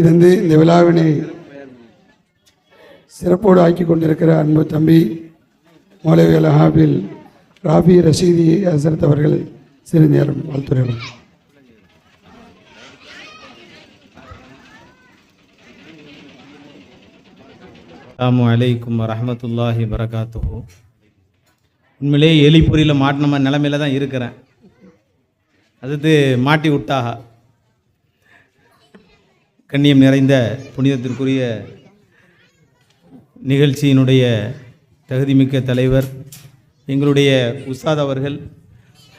இருந்து இந்த விழாவினை சிறப்போடு ஆக்கி கொண்டிருக்கிற அன்பு தம்பி மௌலவி ஹாபில் ராபி ரஷீதி ஹசரத் அவர்கள் சிறு நேரம் வாழ்த்துறைகள். அலாம் அலைக்கும் வரஹ்மத்துல்லாஹி வரகாத்துஹு உண்மையிலேயே எலிப்பொறியில் மாட்டின நிலமையில தான் இருக்கிறேன். அது மாட்டி விட்டாக? கண்ணியம் நிறைந்த புனிதத்திற்குரிய நிகழ்ச்சியினுடைய தகுதிமிக்க தலைவர் எங்களுடைய உஸ்தாத் அவர்கள்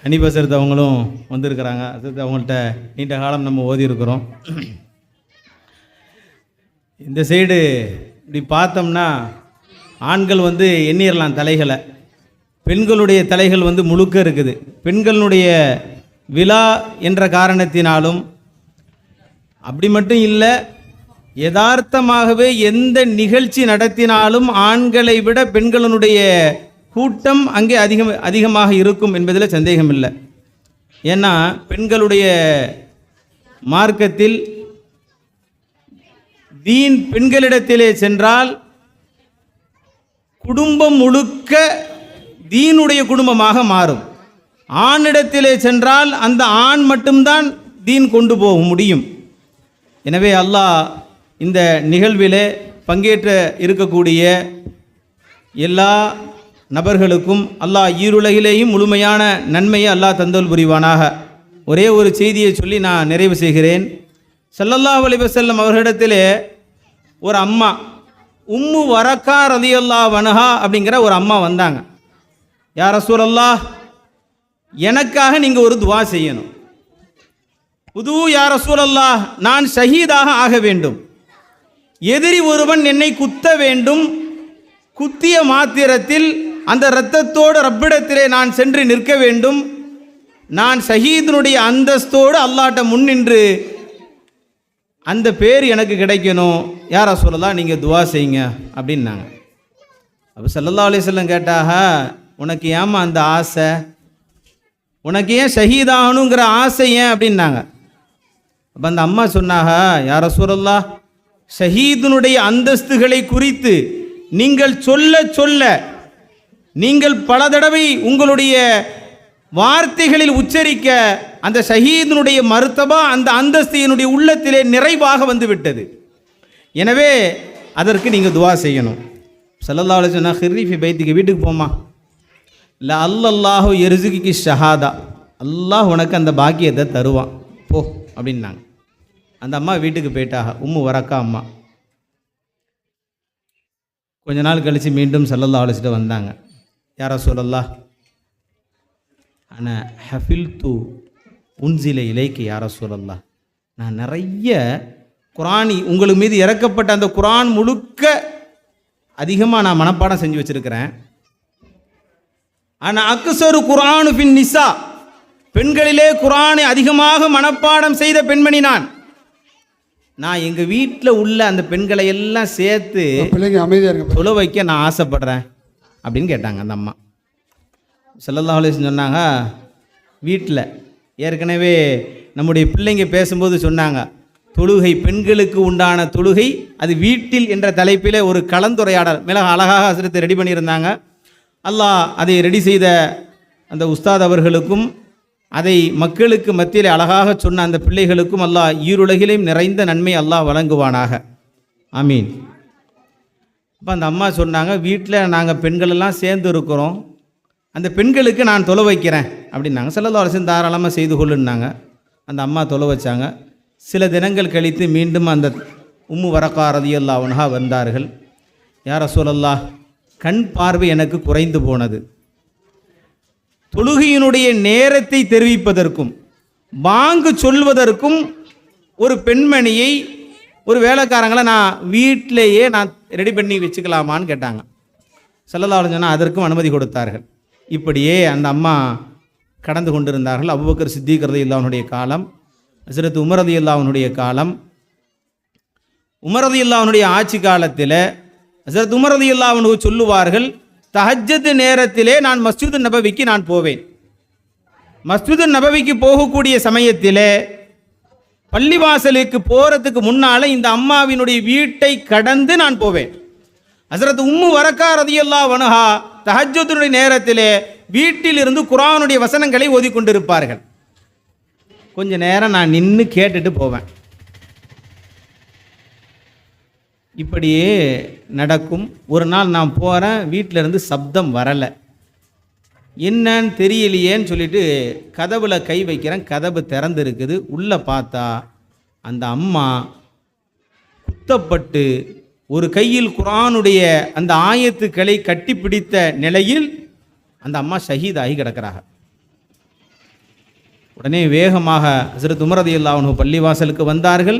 ஹனிபசரத் அவங்களும் வந்திருக்கிறாங்க. அது அவங்கள்ட்ட நீண்ட காலம் நம்ம ஓதியிருக்கிறோம். இந்த சைடு இப்படி பார்த்தோம்னா ஆண்கள் வந்து எண்ணிரலாம் தலைகளை. பெண்களுடைய தலைகள் வந்து முழுக்க இருக்குது. பெண்களுடைய விழா என்ற காரணத்தினாலும் அப்படி மட்டும் இல்லை யதார்த்தமாகவே எந்த நிகழ்ச்சி நடத்தினாலும் ஆண்களை விட பெண்களினுடைய கூட்டம் அங்கே அதிகம் அதிகமாக இருக்கும் என்பதில் சந்தேகம் இல்லை. ஏன்னா பெண்களுடைய மார்க்கத்தில் தீன் பெண்களிடத்திலே சென்றால் குடும்பம் முழுக்க தீனுடைய குடும்பமாக மாறும். ஆணிடத்திலே சென்றால் அந்த ஆண் மட்டும்தான் தீன் கொண்டு போக முடியும். எனவே அல்லாஹ் இந்த நிகழ்விலே பங்கேற்ற இருக்கக்கூடிய எல்லா நபர்களுக்கும் அல்லாஹ் ஈருலகிலேயும் முழுமையான நன்மையை அல்லாஹ் தந்தல் புரிவானாக. ஒரே ஒரு செய்தியை சொல்லி நான் நிறைவு செய்கிறேன். சல்லல்லா அலைஹி அவர்களிடத்திலே ஒரு அம்மா உம்மு வரக்கா ரலியல்லா வனஹா அப்படிங்கிற ஒரு அம்மா வந்தாங்க. யார சூழல்லா எனக்காக நீங்கள் ஒரு துவா செய்யணும். புது யார் ரசூலல்லாஹ் நான் ஷஹீதாக ஆக வேண்டும். எதிரி ஒருவன் என்னை குத்த வேண்டும். குத்திய மாத்திரத்தில் அந்த இரத்தத்தோடு ரப்பிடத்திலே நான் சென்று நிற்க வேண்டும். நான் ஷஹீதனுடைய அந்தஸ்தோடு அல்லாட்ட முன்னின்று அந்த பேர் எனக்கு கிடைக்கணும். யார சொல்லலாம் நீங்கள் துவா செய்யுங்க அப்படின்னாங்க. அப்போ சல்லல்லா அலிஸ்லம் கேட்டாக உனக்கு ஏம்மா அந்த ஆசை? உனக்கு ஏன் ஷஹீதாகணுங்கிற ஆசை ஏன்? அப்படின்னாங்க. அப்போ அந்த அம்மா சொன்னாக யார சூரல்லா ஷஹீதனுடைய அந்தஸ்துகளை குறித்து நீங்கள் சொல்ல சொல்ல நீங்கள் பல தடவை உங்களுடைய வார்த்தைகளில் உச்சரிக்க அந்த ஷஹீதனுடைய மருத்தபா அந்த அந்தஸ்து என்னுடைய உள்ளத்திலே நிறைவாக வந்துவிட்டது. எனவே அதற்கு நீங்கள் துவா செய்யணும். சல்லல்லா அலைஹி சொன்னா ஹிர்ரிஃபி பைத்துக்கு வீட்டுக்கு போமா இல்லை அல்லல்லாஹு எருசுகிக்கு ஷஹாதா. அல்லாஹ் உனக்கு அந்த பாக்கியத்தை தருவான். போ அப்படின்னாங்க. அந்த அம்மா வீட்டுக்கு போயிட்டாக. உம்மு வரக்கா அம்மா. கொஞ்ச நாள் கழித்து மீண்டும் சல்லல்லா அழைச்சிட்டு வந்தாங்க. யாரா சொல்லல்லா ஆனால் ஹஃபில் தூ உன்சில இலைக்கு யாரா சொல்லல்லா நான் நிறைய குரானி உங்களுக்கு மீது இறக்கப்பட்ட அந்த குரான் முழுக்க அதிகமாக நான் மனப்பாடம் செஞ்சு வச்சுருக்கிறேன். ஆனால் அக்குசரு குரானு பின் நிசா. பெண்களிலே குரானை அதிகமாக மனப்பாடம் செய்த பெண்மணி நான். நான் எங்கள் வீட்டில் உள்ள அந்த பெண்களை எல்லாம் சேர்த்து பிள்ளைங்க அமைதியாக இருங்க. தொலை வைக்க நான் ஆசைப்படுறேன் அப்படின்னு கேட்டாங்க அந்த அம்மா. சல்லல்லா அலிஸ்லம் சொன்னாங்க வீட்டில் ஏற்கனவே நம்முடைய பிள்ளைங்க பேசும்போது சொன்னாங்க தொழுகை பெண்களுக்கு உண்டான தொழுகை அது வீட்டில் என்ற தலைப்பிலே ஒரு கலந்துரையாடல் மிக அழகாக அசுரத்தை ரெடி பண்ணியிருந்தாங்க. அல்லாஹ் அதை ரெடி செய்த அந்த உஸ்தாத் அவர்களுக்கும் அதை மக்களுக்கு மத்தியில் அழகாக சொன்ன அந்த பிள்ளைகளுக்கும் அல்லாஹ் ஈருலகிலையும் நிறைந்த நன்மை அல்லாஹ் வழங்குவானாக. ஆமீன். அப்போ அந்த அம்மா சொன்னாங்க வீட்டில் நாங்கள் பெண்களெல்லாம் சேர்ந்து இருக்கிறோம். அந்த பெண்களுக்கு நான் தொலை வைக்கிறேன். அப்படின்னாங்க. சிலதோ அரசன் தாராளமாக செய்து கொள்ளுன்னாங்க. அந்த அம்மா தொலை வச்சாங்க. சில தினங்கள் கழித்து மீண்டும் அந்த உம்மு வரக்கா ரதியல்லா வந்தார்கள். யார சொல்லல்லா கண் பார்வை எனக்கு குறைந்து போனது. தொழுகையினுடைய நேரத்தை தெரிவிப்பதற்கும் வாங்கு சொல்வதற்கும் ஒரு பெண்மணியை ஒரு வேலைக்காரங்களை நான் வீட்டிலேயே நான் ரெடி பண்ணி வச்சுக்கலாமான்னு கேட்டாங்க. செல்லதாவில் சொன்னால் அதற்கும் அனுமதி கொடுத்தார்கள். இப்படியே அந்த அம்மா கடந்து கொண்டிருந்தார்கள். அபுபக்கர் சித்திகரதி இல்லாவனுடைய காலம் ஹசரத் உமரதி இல்லாவனுடைய காலம். உமரதி இல்லாவனுடைய ஆட்சி காலத்தில் ஹசரத் உமரதி இல்லாவனுக்கு சொல்லுவார்கள் தஹஜ்ஜத் நேரத்திலே நான் மஸ்ஜிது நபவிக்கு நான் போவேன். மஸ்ஜிது நபவிக்கு போகக்கூடிய சமயத்திலே பள்ளிவாசலுக்கு போகிறதுக்கு முன்னால் இந்த அம்மாவினுடைய வீட்டை கடந்து நான் போவேன். ஹசரத் உம்மு வரக்கா ரதியல்லா வனுஹா தஹஜத்தினுடைய நேரத்திலே வீட்டிலிருந்து குரானுடைய வசனங்களை ஓதிக்கொண்டிருப்பார்கள். கொஞ்ச நேரம் நான் நின்று கேட்டுட்டு போவேன். இப்படியே நடக்கும். ஒரு நாள் நான் போகிறேன் வீட்டில் இருந்து சப்தம் வரலை. என்னன்னு தெரியலையேன்னு சொல்லிட்டு கதவுல கை வைக்கிறேன். கதவு திறந்து இருக்குது உள்ளே பார்த்தா அந்த அம்மா குத்தப்பட்டு ஒரு கையில் குரானுடைய அந்த ஆயத்துக்களை கட்டிப்பிடித்த நிலையில் அந்த அம்மா ஷஹீதாகி கிடக்கிறாங்க. உடனே வேகமாக ஹசரத் உமரதி அல்லாஹ் பள்ளிவாசலுக்கு வந்தார்கள்.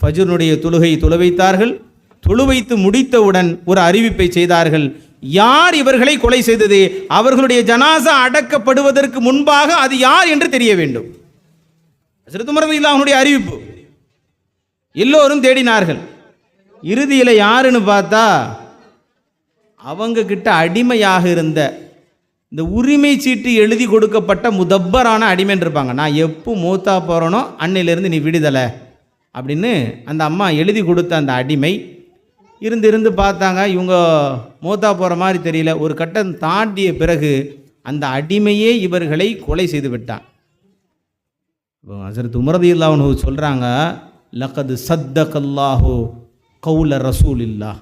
ஃபஜ்னுடைய தொழுகை துளவைத்தார்கள் தொழு வைத்து முடித்தவுடன் ஒரு அறிவிப்பை செய்தார்கள். யார் இவர்களை கொலை செய்தது? அவர்களுடைய ஜனாசா அடக்கப்படுவதற்கு முன்பாக அது யார் என்று தெரிய வேண்டும். ஹசரத் அவனுடைய அறிவிப்பு. எல்லோரும் தேடினார்கள். இறுதியில் யாருன்னு பார்த்தா அவங்க கிட்ட அடிமையாக இருந்த இந்த உரிமை சீட்டு எழுதி கொடுக்கப்பட்ட முதப்பரான அடிமைன்னு இருப்பாங்க. நான் எப்போ மூத்தா போகிறேனோ அன்னையிலேருந்து நீ விடுதலை அப்படின்னு அந்த அம்மா எழுதி கொடுத்த அந்த அடிமை இருந்து இருந்து பார்த்தாங்க. இவங்க மூத்தா போகிற மாதிரி தெரியல. ஒரு கட்டம் தாண்டிய பிறகு அந்த அடிமையே இவர்களை கொலை செய்து விட்டான். இப்போ ஹசரத் உமரதி இல்லாமனு சொல்கிறாங்க லக்கது சத்தகல்லாஹு கவுல ரசூல் இல்லா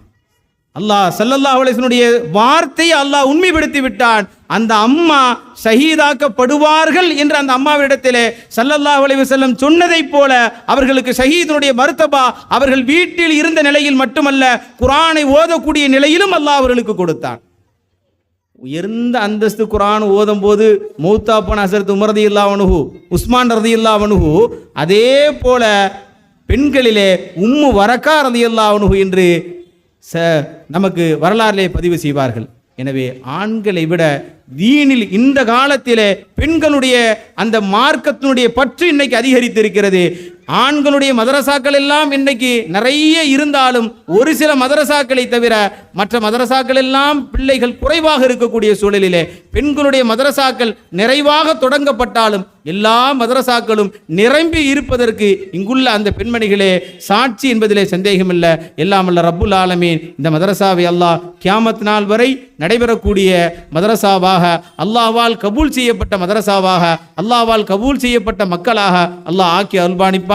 அல்லாஹ் சல்லல்லா அலைஹினுடைய வார்த்தையை அல்லாஹ் உண்மைப்படுத்தி விட்டான். அந்த அம்மா ஷஹீதாக்கப்படுவார்கள் என்று அந்த அம்மாவிடத்திலே சல்லல்லா அலைஹி செல்லம் சொன்னதைப் போல அவர்களுக்கு ஷஹீதனுடைய மருத்தபா அவர்கள் வீட்டில் இருந்த நிலையில் மட்டுமல்ல குரானை ஓதக்கூடிய நிலையிலும் அல்லாஹ் அவர்களுக்கு கொடுத்தான். உயர்ந்த அந்தஸ்து குரான் ஓதும் போது மூத்தாப்பன் போன ஹசரத் உமர் ரதி உஸ்மான் ரதி இல்லாவனுகு அதே போல பெண்களிலே உம்மு வரக்கா ரதி அனுஹு என்று ச நமக்கு வரலாறிலே பதிவு செய்வார்கள். எனவே ஆண்களை விட தீனில் இந்த காலத்திலே பெண்களுடைய அந்த மார்க்கத்தினுடைய பற்று இன்னைக்கு அதிகரித்திருக்கிறது. ஆண்களுடைய மதரசாக்கள் எல்லாம் இன்னைக்கு நிறைய இருந்தாலும் ஒரு சில மதரசாக்களை தவிர மற்ற மதரசாக்கள் எல்லாம் பிள்ளைகள் குறைவாக இருக்கக்கூடிய சூழலிலே பெண்களுடைய மதரசாக்கள் நிறைவாக தொடங்கப்பட்டாலும் எல்லா மதரசாக்களும் நிரம்பி இருப்பதற்கு இங்குள்ள அந்த பெண்மணிகளே சாட்சி என்பதிலே சந்தேகமில்லை. எல்லாம் அல்ல ரப்புல் ஆலமீன். இந்த மதரசாவை அல்லாஹ் கியாமத் நாள் வரை நடைபெறக்கூடிய மதரசாவாக அல்லாவால் கபூல் செய்யப்பட்ட மதரசாவாக அல்லாவால் கபூல் செய்யப்பட்ட மக்களாக அல்லாஹ் ஆக்கி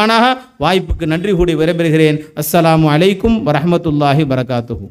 இருப்பானாக வாய்ப்புக்கு நன்றி கூடி விரைபெறுகிறேன் அஸ்ஸலாமு அலைக்கும் வரஹ்மத்துல்லாஹி வரகாத்துஹு